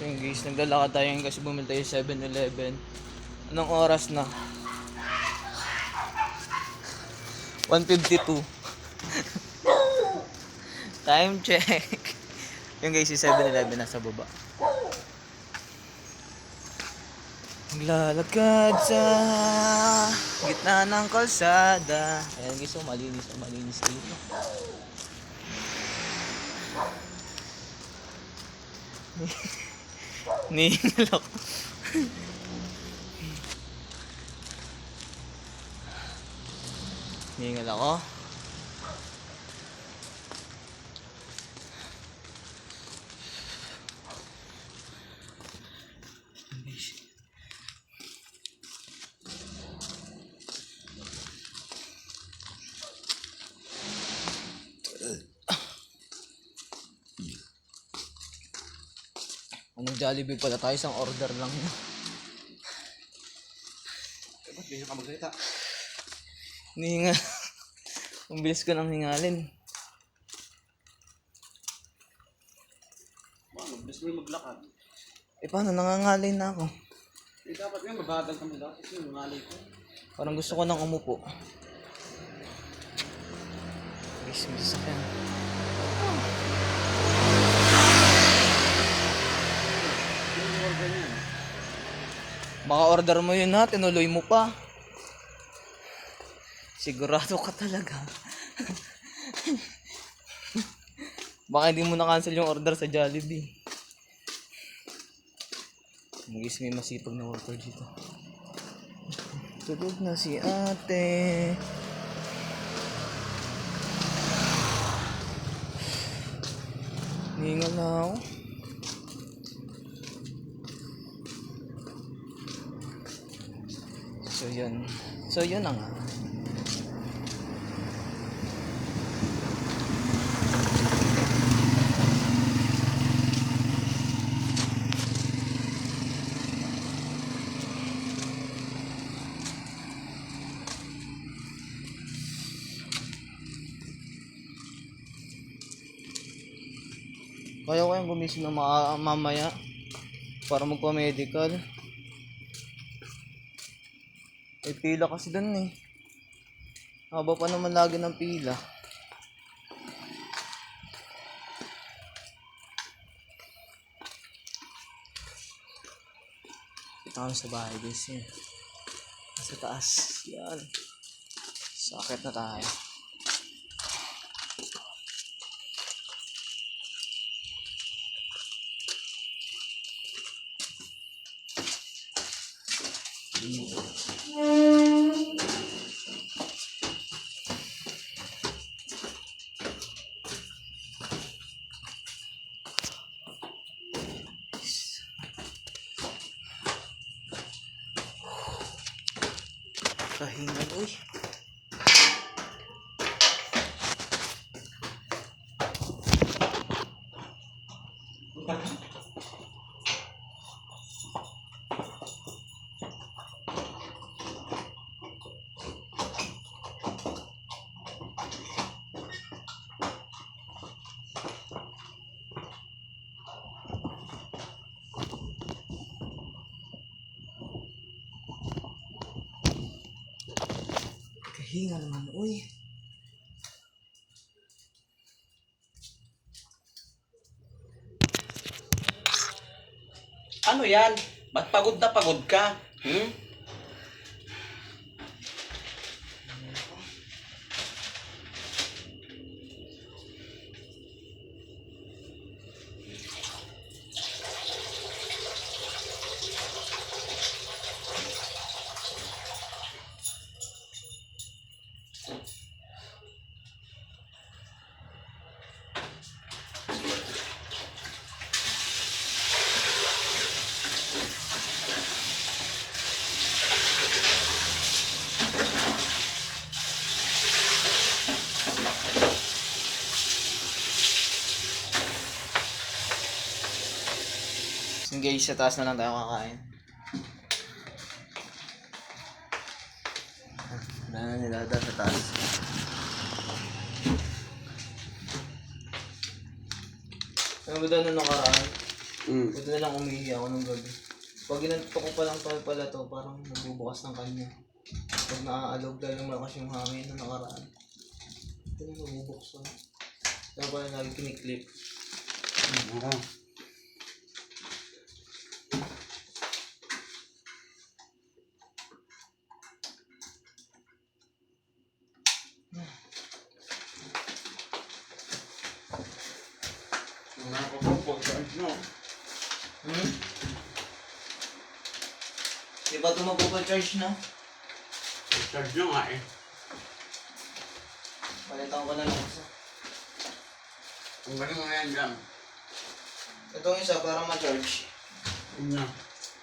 So yun guys, naglalakad tayo ngayon kasi bumili tayo sa 7-Eleven. Anong oras na? 1.52 Time check. Yung guys, yung 7-Eleven nasa baba. Naglalakad sa gitna ng kalsada. Ayan guys, oh, malinis, oh, malinis dito Nihingal ako. Nihingal ako. Anong Jollibee pala tayo? Isang order lang yun. Ba't ganyan ka magsalita? Nihingal. Ang bilis ko nang hingalin. Ano, gusto mo maglakad. Eh paano? Nangangalay na ako. Eh, dapat nga mabagal ka mula kasi yung ngalay ko. Parang gusto ko nang umupo. Guys, may sasakyan. Yung order niya. Baka order mo yun ha, tinuloy mo pa. Sigurado ka talaga. Baka hindi mo na-cancel yung order sa Jollibee. Guys, may masipag na worker dito. Tulog na si ate. Hingal na ako. So yun. So yun na nga. Kaya ko yung gumising na ma- mamaya para magpa-medical. Eh, pila kasi dun eh. Haba pa naman lagi ng pila. Kita sa bahay guys eh. Nasa taas. Yan. Sakit na tayo. Kahingan, uy. Kahinga naman, uy. Ano yan? Ba't pagod na pagod ka? Hmm? So guys, sa taas na lang tayo kakain. Wala na nilada sa taas. Ano ba daw na nakaraan? Mm. Ito na lang umihi ako ng gabi. Pag ginanto ko pa lang to pala to, parang nagbubukas ng kanya. Pag naaalog dahil malakas yung hangin na nakaraan. Ito na nabubuksan. Kaya pala lagi kiniklip. Oo. Wala ko po po. No. Hmm? Di ba ito magpapacharge na? Charge nyo nga eh. Palitan ko na lang isa. Ang galing mo yan dyan. Itong isa para ma-charge. Yun na.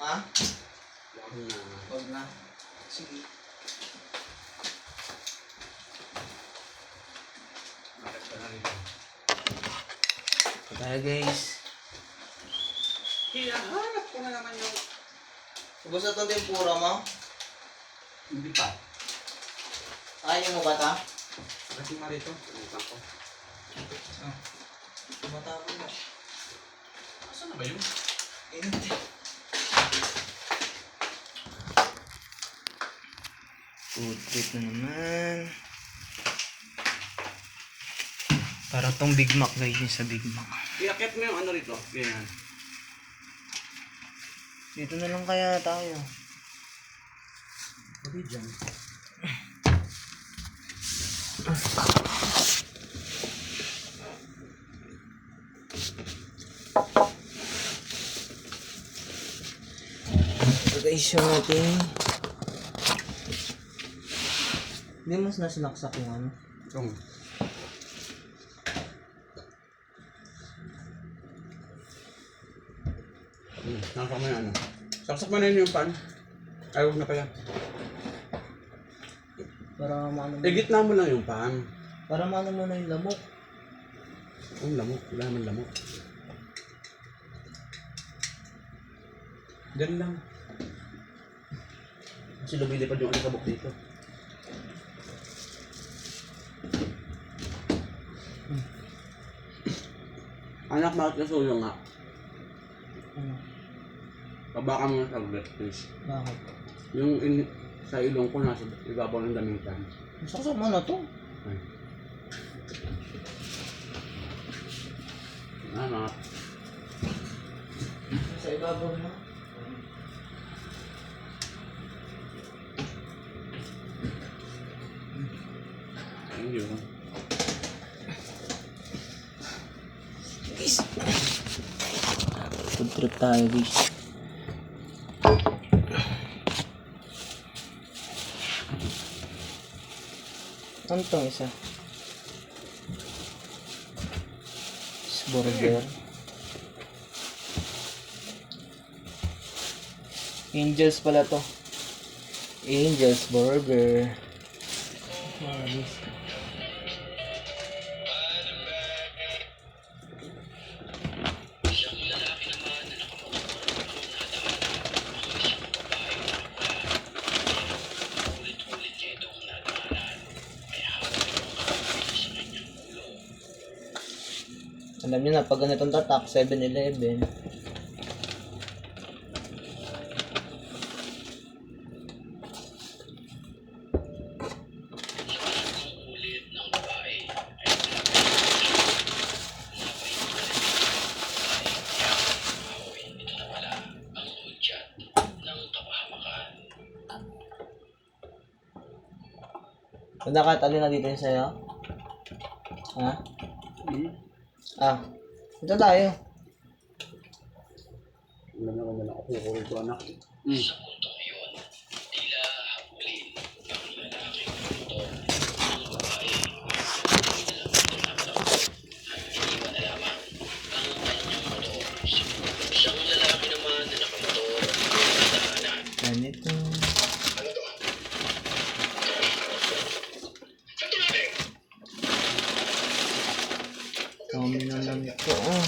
Ha? Yun na. Huwag na. Sige. Bakit ka na rito? Tayo guys. Hinahanap ko na naman yung... Ubus na itong tempura mo? Hindi pa. Ayaw mo ba ta? Kasi marito. Palitan ko. Ah. Tumatapon na. Asan na ba yun? Init. Food trip na naman. Para tong Big Mac guys yung sa Big Mac. Iakit mo yung ano rito. Ganyan. Dito na lang kaya tayo. Pwede dyan. So guys yung ating... Hindi mas nasinaksak yung ano. Itong. Saksak mo na yun yung pan. Ay, huwag na kaya. Para maano mo. Eh, gitna mo lang yung pan. Para maano mo na yung lamok. Ang lamok. Wala naman lamok. Diyan lang. Kasi lumilipad yung alikabok dito. Anak, bakit nasuyo nga? Ano? Pabaka mo na saglit, please. Bakit? Yung in, sa ilong ko nasa ibabaw ng damitan. Masaksak mo na to. Ay. Anak. Sa ibabaw na. Thank you. Guys. Food trip tayo guys. Ano tong isa? Burger. Angels pala to. Angels Burger. Ah, Alam niyo na, pag ganitong tatak, 7-Eleven. Wala kahit alin na dito yung sa'yo? Ha? Hmm? Ah, ito tayo. Alam na kung wala ako kukulit ko anak. Hmm. naman ito. Oh.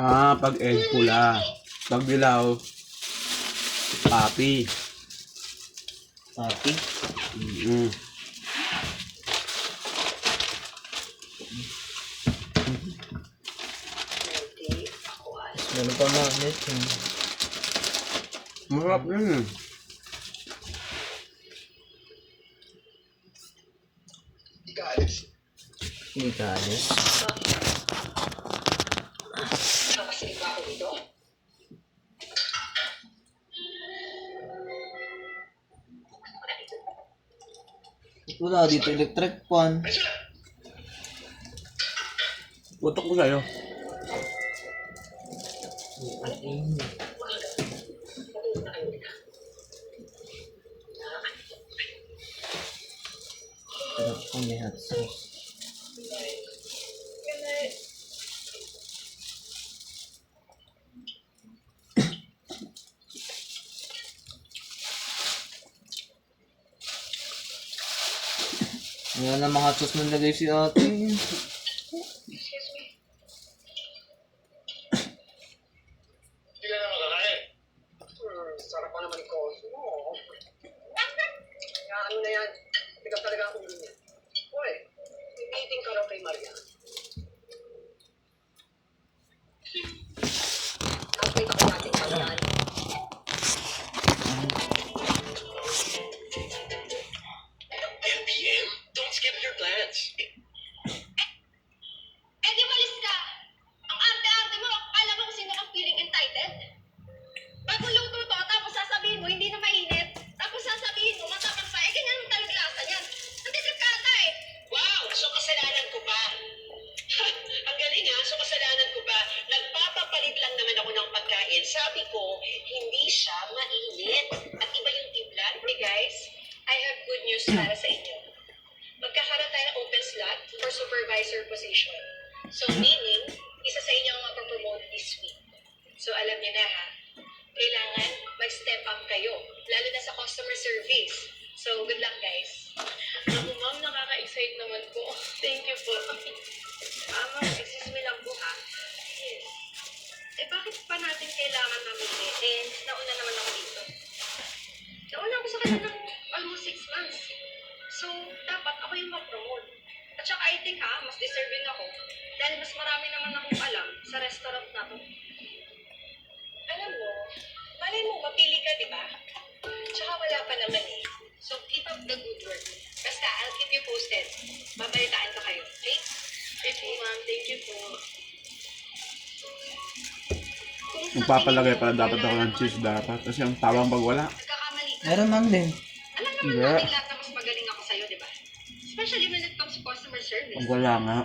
Ah, pag egg pula. Pag dilaw, papi. Papi? Mm. Meron pa na ulit yung Masarap yun eh. hindi kalis. Wala dito electric fan. Utok ko sa'yo. Sarap kung may hot sauce. Wala na nilagay si ate. Pagkain. Sabi ko, hindi siya mainit. At iba yung timpla. Hey guys, I have good news para sa inyo. Magkakaroon tayo ng open slot for supervisor position. So meaning, isa sa inyo ang mapapromote this week. So alam niyo na ha, kailangan mag-step up kayo, lalo na sa customer service. So good luck guys. Ako ma'am, nakaka-excite naman po. Thank you po. Ah, ma'am, excuse me lang po ha. Yes. Eh bakit pa natin kailangan mamili? Eh, nauna naman ako dito. Nauna ako sa kanya ng almost six months. So, dapat ako yung mag-promote. At saka I think ha, mas deserving ako. Dahil mas marami naman akong alam sa restaurant na to. Alam mo, malay mo, mapili ka, di ba? Tsaka wala pa naman eh. Mo, pala dapat ako ng cheese dapat. Kasi ang tawang pag wala. Meron man din. Alam naman Hindi. natin lahat na mas magaling ako sa'yo, di ba? Especially when it comes to customer service. Pag wala nga.